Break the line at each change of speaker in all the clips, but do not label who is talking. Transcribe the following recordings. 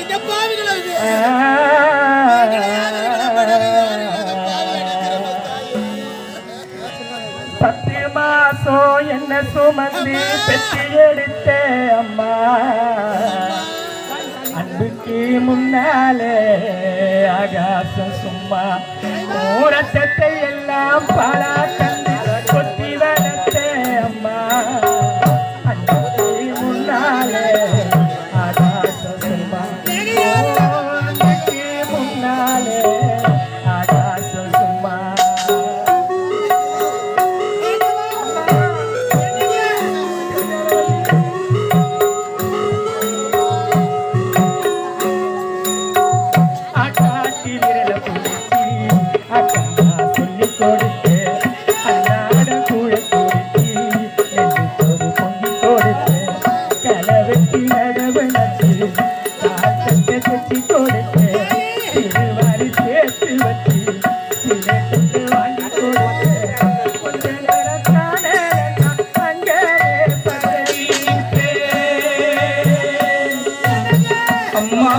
இந்த பாவிகளா
பத்து மாசம் என்ன சுமந்து பெற்று எடுத்த அம்மா. அன்புக்கு முன்னாலே ஆகாசம் சும்மா. ஊரத்தத்தை சொல்லி கொடுத்து அன்னாட கூழ குடிச்சி நெஞ்சுக்கொரு பொங்கி கொடுத்து கலவெட்டி நடவு நட்டு காட்டத்தை செச்சு கொடுத்து திருவாரி சேர்த்து வச்சு சிலத்துக்கு வாங்கி கொடுத்து. கொஞ்ச நேரம் தானே அங்கே பதறிட்டேன் அம்மா.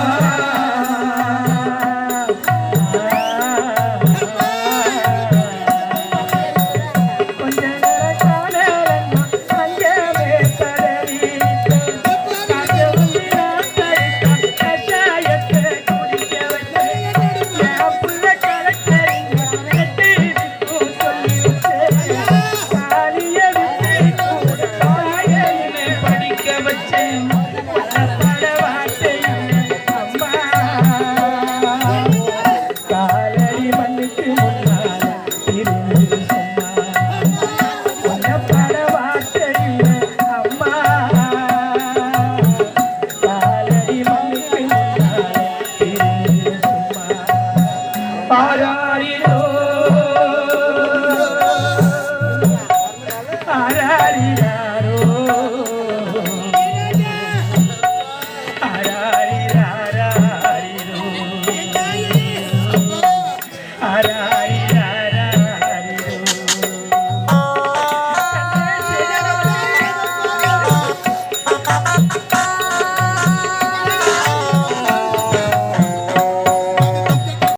ஆராரிலோ ஆரா